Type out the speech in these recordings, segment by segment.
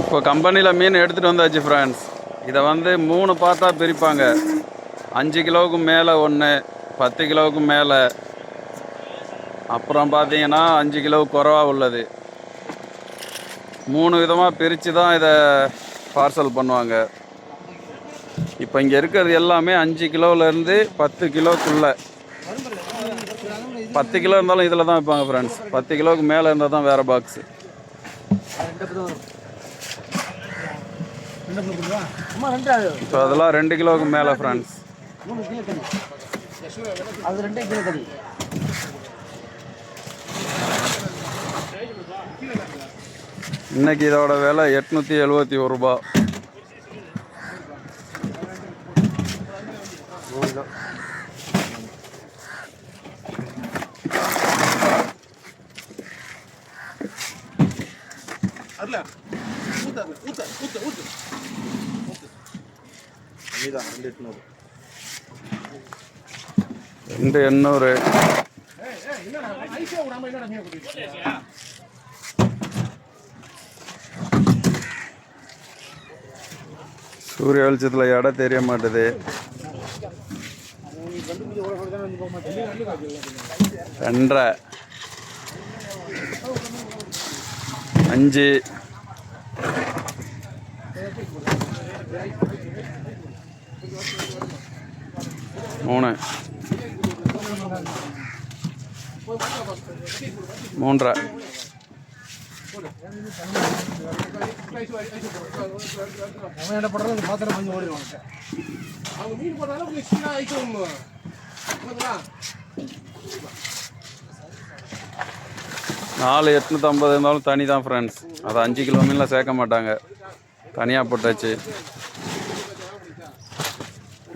இப்போ கம்பெனியில் மீன் எடுத்துகிட்டு வந்தாச்சு ஃப்ரெண்ட்ஸ் இதை வந்து மூணு பார்த்தா பிரிப்பாங்க. அஞ்சு கிலோவுக்கு மேலே ஒன்று பத்து கிலோவுக்கு மேலே. அப்புறம் பார்த்தீங்கன்னா அஞ்சு கிலோ குறவா உள்ளது. மூணு விதமாக பிரித்து தான் இதை பார்சல் பண்ணுவாங்க. இப்போ இங்கே இருக்கிறது எல்லாமே அஞ்சு கிலோவிலேருந்து பத்து கிலோக்குள்ளே. பத்து கிலோ இருந்தாலும் இதில் தான் வைப்பாங்க ஃப்ரெண்ட்ஸ் பத்து கிலோவுக்கு மேலே இருந்தால் தான் வேறு பாக்ஸு இப்போ அதெல்லாம் ரெண்டு கிலோவுக்கு மேலே ஃப்ரெண்ட்ஸ் அது ரெண்டே கிலோ தண்ணி இன்னைக்கு இதோட விலை எட்நூற்றி எழுபத்தி ஒரு ரூபா. ரெண்டு எண்ணூறு. சூரிய வெளிச்சத்தில் இடம் தெரிய மாட்டுது. ரெண்டரை. அஞ்சு. ஐட்டம் புரியுதுங்களா? நாலு எட்நூற்றம்பது இருந்தாலும் தனி தான் ஃப்ரெண்ட்ஸ் அது அஞ்சு கிலோ மீனில் சேர்க்க மாட்டாங்க. தனியாக போட்டாச்சு.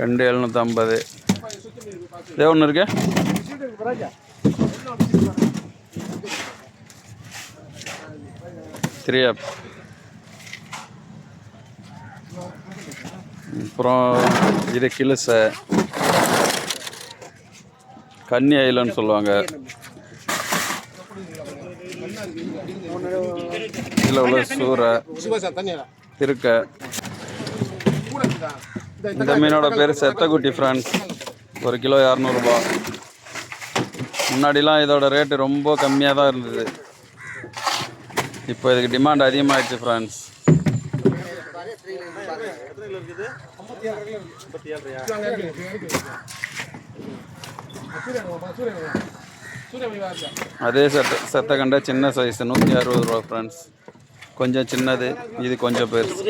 ரெண்டு எழுநூற்றம்பது இதே ஒன்று இருக்கு? த்ரீ அப் அப்புறம் இது கிளிசை கன்னி ஐலன்னு சொல்லுவாங்க. இதில் உள்ள சூறை. இருக்க. இந்த மீனோட பேர் செத்தக்குட்டி ஃப்ரெண்ட்ஸ் ஒரு கிலோ இரநூறுபா. முன்னாடிலாம் இதோட ரேட்டு ரொம்ப கம்மியாக தான் இருந்தது. இப்போ இதுக்கு டிமாண்ட் அதிகமாகிடுச்சு ஃப்ரெண்ட்ஸ் அதே செத்த செத்த கண்ட சின்ன சைஸ் நூற்றி அறுபது ரூபா ஃப்ரெண்ட்ஸ் கொஞ்சம் சின்னது இது கொஞ்சம் பெருசு.